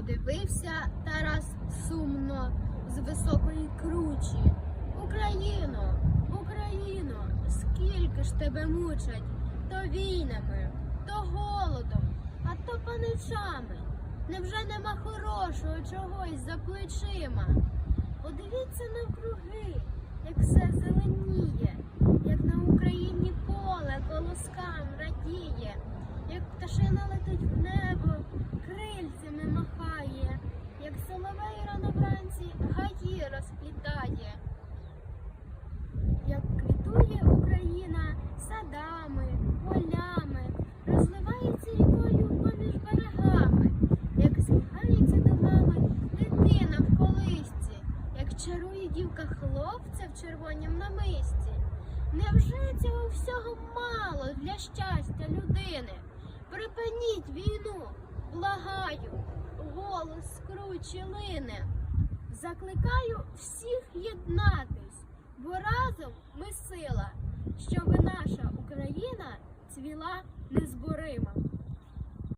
Подивився Тарас сумно з високої кручі. Україно, Україно, скільки ж тебе мучать то війнами, то голодом, а то паничами. Невже нема хорошого чогось за плечима? Подивіться навкруги, як все зеленіє, як на Україні поле колоскам радіє, як пташина летить в небо, чарує дівка хлопця в червонім намисті. Невже цього всього мало для щастя людини? Припиніть війну, благаю, голос скручі лине. Закликаю всіх єднатись, бо разом ми сила, щоби наша Україна цвіла незборима.